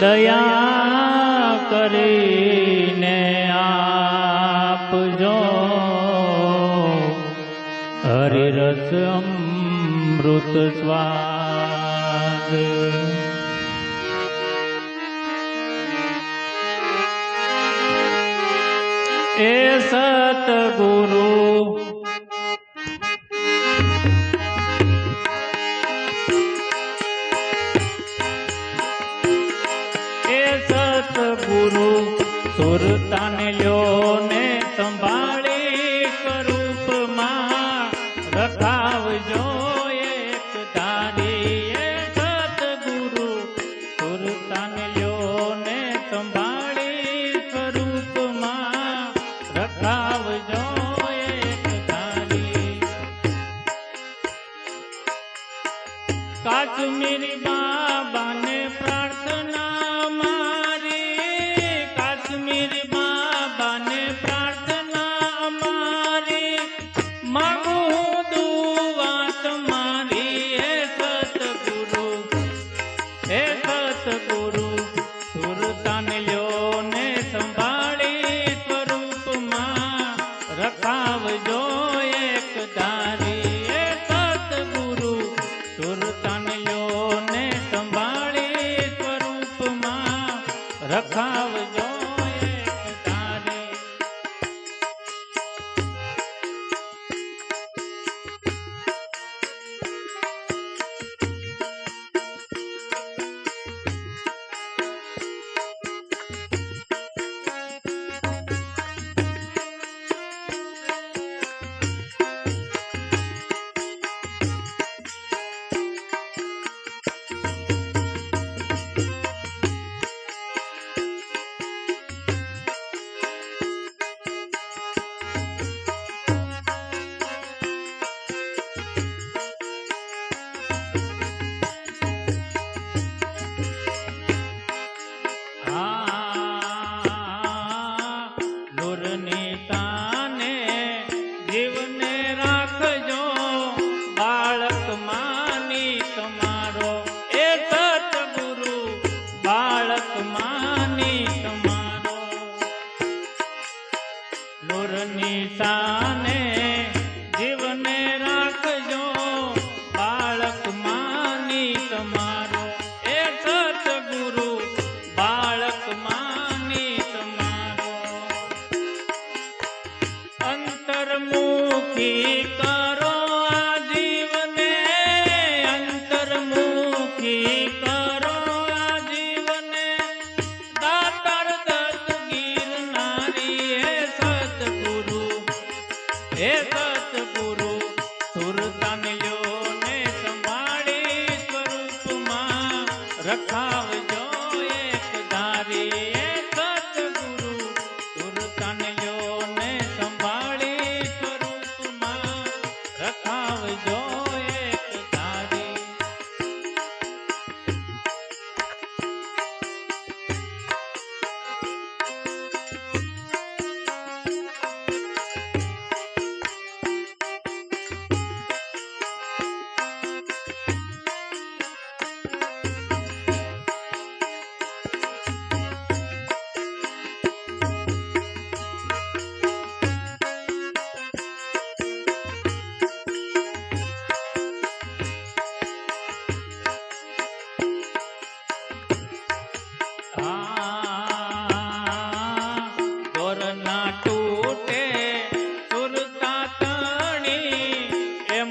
દયા કરીને આપજો. હરિરસ અમૃત સ્વાદ. એ સતગુરુ સદગુરુ સુરતાને લ્યો ને સંભાળ રખાવજો એક દાર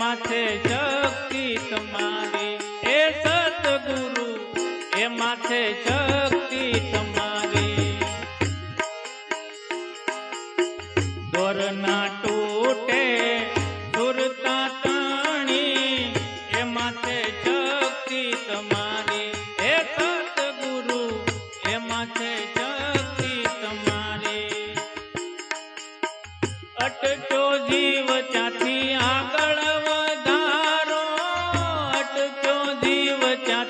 માથે છે શક્તિ તમારી. એ સતગુરુ એ માથે શક્તિ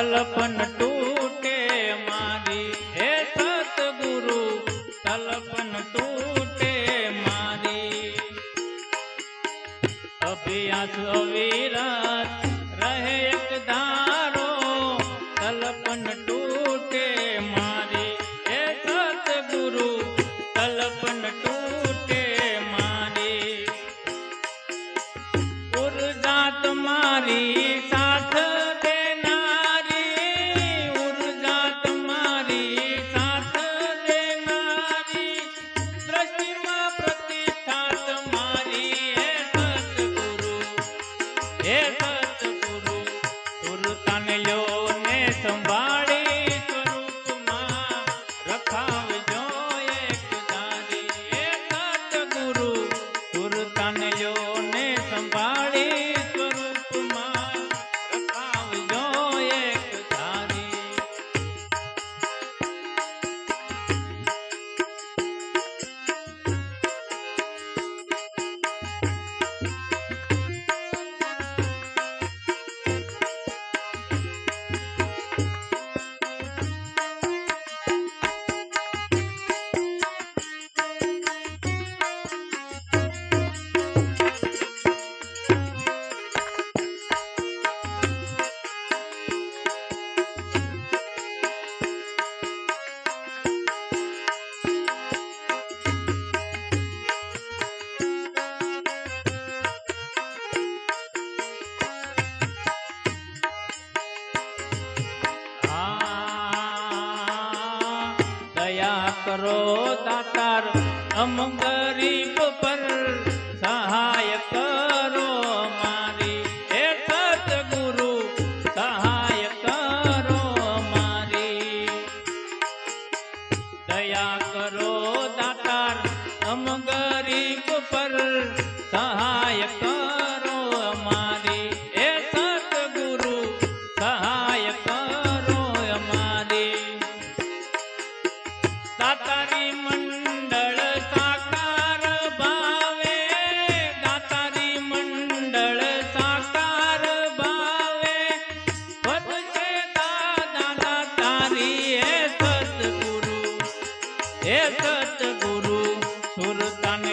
તલપન તૂટે મારી. હે સતગુરુ તલપન તૂટે મારી. અભ્યાસ અવિરા કરો દાતાર. અમ ગરીબ जगत गुरु सुरतन